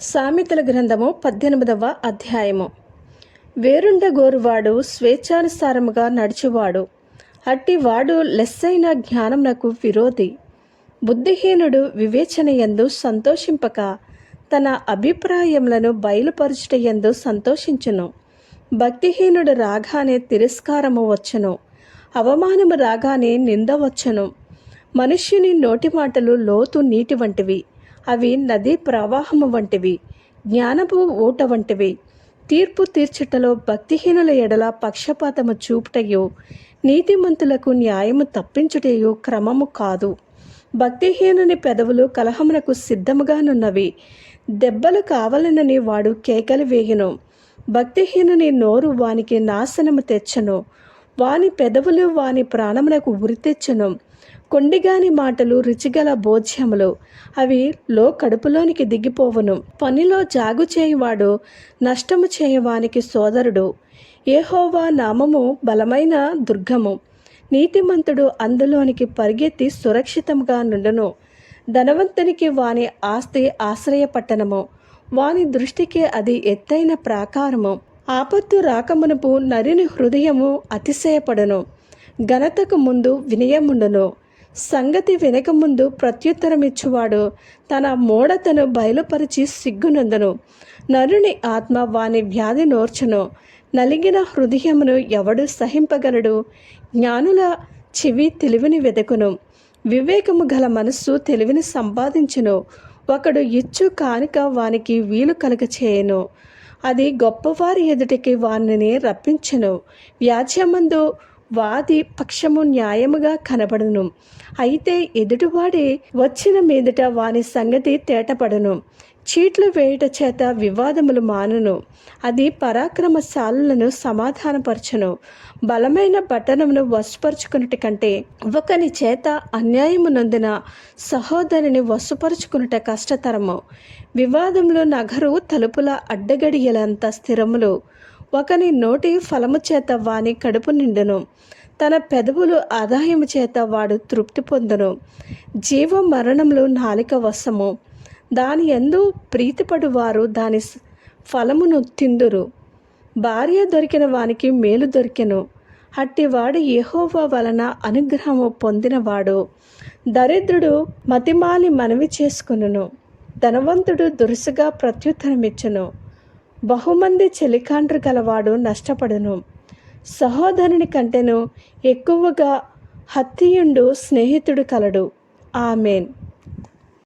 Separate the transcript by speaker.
Speaker 1: సామెతల గ్రంథము పద్దెనిమిదవ అధ్యాయము. వేరుండ గోరువాడు స్వేచ్ఛానుసారముగా నడిచేవాడు. అట్టి వాడు లెస్సైన జ్ఞానమునకు విరోధి. బుద్ధిహీనుడు వివేచన ఎందు సంతోషింపక తన అభిప్రాయములను బయలుపరచుటయందు సంతోషించును. భక్తిహీనుడు రాగానే తిరస్కారము వచ్చును. అవమానము రాగానే నింద వచ్చును. మనుష్యుని నోటి మాటలు లోతు నీటి వంటివి. అవి నదీ ప్రవాహము వంటివి జ్ఞానపు ఊట వంటివి. తీర్పు తీర్చుటలో భక్తిహీనుల ఎడల పక్షపాతము చూపుటయో నీతిమంతులకు న్యాయము తప్పించుటయు క్రమము కాదు. భక్తిహీనుని పెదవులు కలహమునకు సిద్ధముగానున్నవి దెబ్బలు కావాలనని వాడు కేకలు వేయను. భక్తిహీనుని నోరు వానికి నాశనము తెచ్చను. వాని పెదవులు వాని ప్రాణమునకు ఉరి తెచ్చను. కొండిగాని మాటలు రుచిగల భోజ్యములు. అవి లో కడుపులోనికి దిగిపోవును. పనిలో జాగు చేయువాడు నష్టము చేయవానికి సోదరుడు. ఏహోవా నామము బలమైన దుర్గము. నీతిమంతుడు అందులోనికి పరిగెత్తి సురక్షితంగా నుండును. ధనవంతునికి వాని ఆస్తి ఆశ్రయపట్టణము. వాని దృష్టికి అది ఎత్తైన ప్రాకారము. ఆపత్తు రాకమునపు నరిని హృదయము అతిశయపడను. ఘనతకు ముందు వినయముండను. సంగతి వెనక ముందు ప్రత్యుత్తరమిచ్చువాడు తన మూఢతను బయలుపరిచి సిగ్గునందును. నరుని ఆత్మ వాని వ్యాధి నోర్చును. నలిగిన హృదయమును ఎవడు సహింపగలడు? జ్ఞానుల చెవి తెలివిని వెదకును. వివేకము గల మనస్సు తెలివిని సంపాదించును. ఒకడు ఇచ్చు కానుక వానికి వీలు కలుగ చేయను అది గొప్పవారి ఎదుటికి వానిని రప్పించను. వ్యాజ్యమందు వాది పక్షము న్యాయముగా కనబడును. అయితే ఎదుటివాడి వచ్చిన మీదట వాని సంగతి తేటపడును. చీట్లు వేయుట చేత వివాదములు మానును. అది పరాక్రమశాలను సమాధానపరచును. బలమైన పట్టణమును వశపరుచుకున్నటి కంటే ఒకని చేత అన్యాయము సహోదరుని సహోదరిని వశపరుచుకున్నట కష్టతరము. వివాదములు నగరు తలుపుల అడ్డగడియలంత స్థిరములు. ఒకని నోటి ఫలము చేత వాని కడుపు నిండును. తన పెదవులు ఆదాయము చేత వాడు తృప్తి పొందును. జీవ మరణములు నాలిక వశము. దాని ఎందు ప్రీతిపడు వారు దాని ఫలమును తిందురు. భార్య దొరికిన వానికి మేలు దొరికెను. అట్టివాడు యెహోవా వలన అనుగ్రహము పొందినవాడు. దరిద్రుడు మతిమాలి మనవి చేసుకును ధనవంతుడు దురుసుగా ప్రత్యుత్తరమిచ్చును. బహుమంది చెలికాండ్రు గలవాడు నష్టపడును. సహోదరుని కంటేను ఎక్కువగా హత్తియుండు స్నేహితుడు కలడు. ఆమెన్.